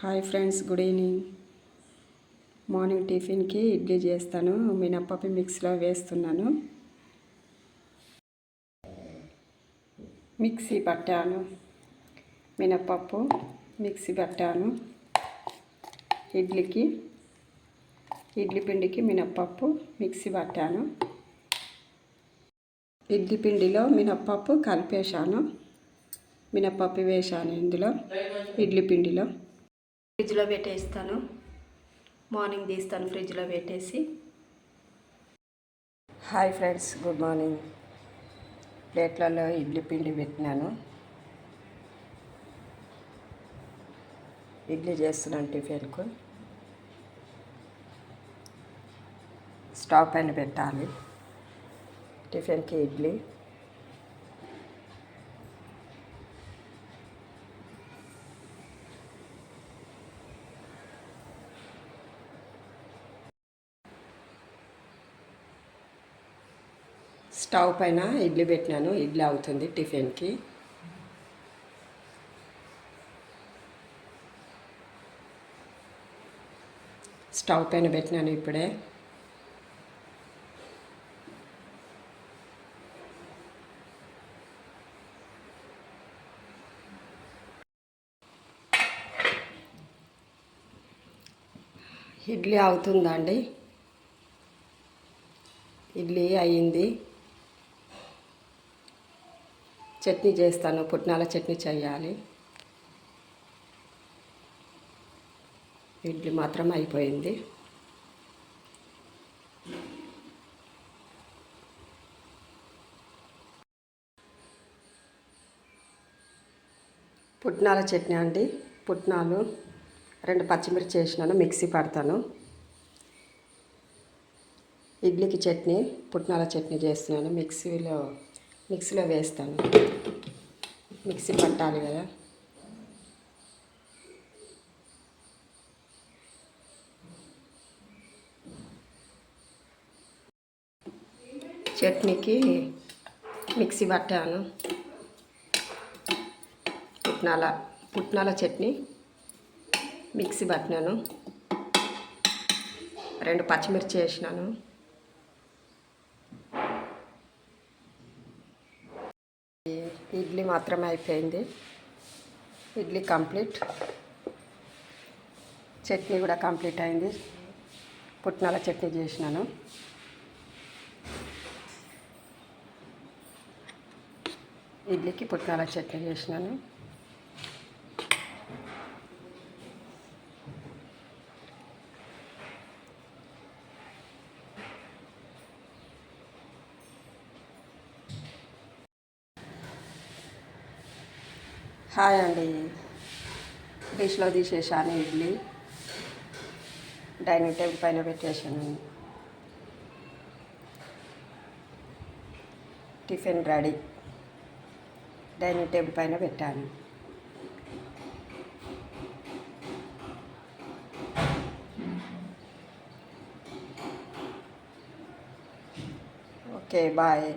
Hi friends good evening. Morning టిఫిన్కి ఇడ్లీ చేస్తాను. మినప్పప్పు మిక్సీలో వేస్తున్నాను. మిక్సీ పట్టాను. మినప్పప్పు మిక్సీ పట్టాను. ఇడ్లీకి ఇడ్లీ పిండికి మినప్పప్పు మిక్సీ పట్టాను. ఇడ్లీ పిండిలో మినప్పప్పు కలిపేశాను. మినప్పప్పు వేశాను ఇందులో. ఇడ్లీ పిండిలో. ఫ్రిడ్జ్లో పెట్టేస్తాను. మార్నింగ్ తీస్తాను ఫ్రిడ్జ్లో పెట్టేసి. Hi friends good morning. ప్లేట్లలో idli పిండి పెట్టినాను. ఇడ్లీ చేస్తున్నాను టిఫిన్కు. స్టవ్ పైన పెట్టాలి. టిఫిన్కి ఇడ్లీ. స్టవ్ పైన ఇడ్లీ పెట్టినాను. ఇడ్లీ అవుతుంది టిఫిన్కి. స్టవ్ పైన పెట్టినాను ఇప్పుడే. ఇడ్లీ అవుతుందా అండి? ఇడ్లీ అయ్యింది. చట్నీ చేస్తాను పుట్నాల చట్నీ చేయాలి. ఇడ్లీ మాత్రం అయిపోయింది. పుట్నాల చట్నీ అండి. పుట్నాలు రెండు పచ్చిమిర్చి వేసినాను మిక్సీ పడతాను. ఇడ్లీకి చట్నీ పుట్నాల చట్నీ చేస్తున్నాను మిక్సీలో మిక్సీలో వేస్తాను. మిక్సీ పట్టాలి కదా. చట్నీకి మిక్సీ పట్టాను. పుట్నాల పుట్నాల చట్నీ మిక్సీ పట్టినాను రెండు పచ్చిమిర్చి వేసినాను. ఇడ్లీ మాత్రమే అయిపోయింది. ఇడ్లీ కంప్లీట్. చట్నీ కూడా కంప్లీట్ అయింది. పుట్నాల చట్నీ చేసినాను. ఇడ్లీకి పుట్నాల చట్నీ చేసినాను. హాయ్ అండి. డిష్లో తీసేసాను ఇడ్లీ. డైనింగ్ టేబుల్ పైన పెట్టేసాను టిఫిన్ రెడీ. డైనింగ్ టేబుల్ పైన పెట్టాను. Okay bye.